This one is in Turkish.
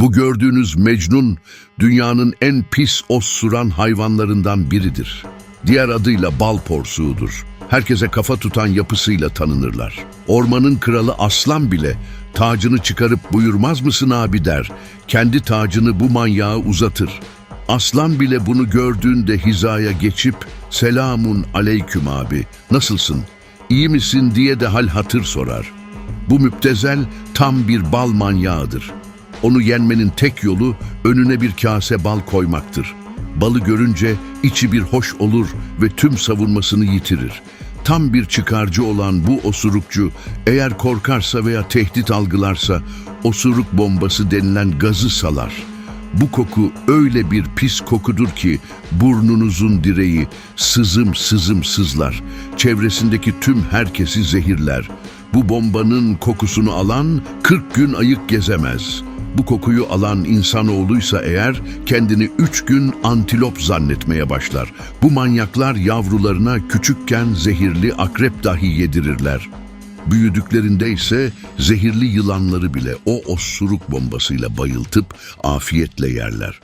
Bu gördüğünüz Mecnun, dünyanın en pis osuran hayvanlarından biridir. Diğer adıyla bal porsuğudur. Herkese kafa tutan yapısıyla tanınırlar. Ormanın kralı aslan bile tacını çıkarıp buyurmaz mısın abi der. Kendi tacını bu manyağa uzatır. Aslan bile bunu gördüğünde hizaya geçip selamun aleyküm abi nasılsın iyi misin diye de hal hatır sorar. Bu müptezel tam bir bal manyağıdır. Onu yenmenin tek yolu önüne bir kase bal koymaktır. Balı görünce içi bir hoş olur ve tüm savunmasını yitirir. Tam bir çıkarcı olan bu osurukçu eğer korkarsa veya tehdit algılarsa osuruk bombası denilen gazı salar. Bu koku öyle bir pis kokudur ki burnunuzun direği sızım sızım sızlar. Çevresindeki tüm herkesi zehirler. Bu bombanın kokusunu alan 40 gün ayık gezemez. Bu kokuyu alan insanoğluysa eğer kendini üç gün antilop zannetmeye başlar. Bu manyaklar yavrularına küçükken zehirli akrep dahi yedirirler. Büyüdüklerinde ise zehirli yılanları bile o osuruk bombasıyla bayıltıp afiyetle yerler.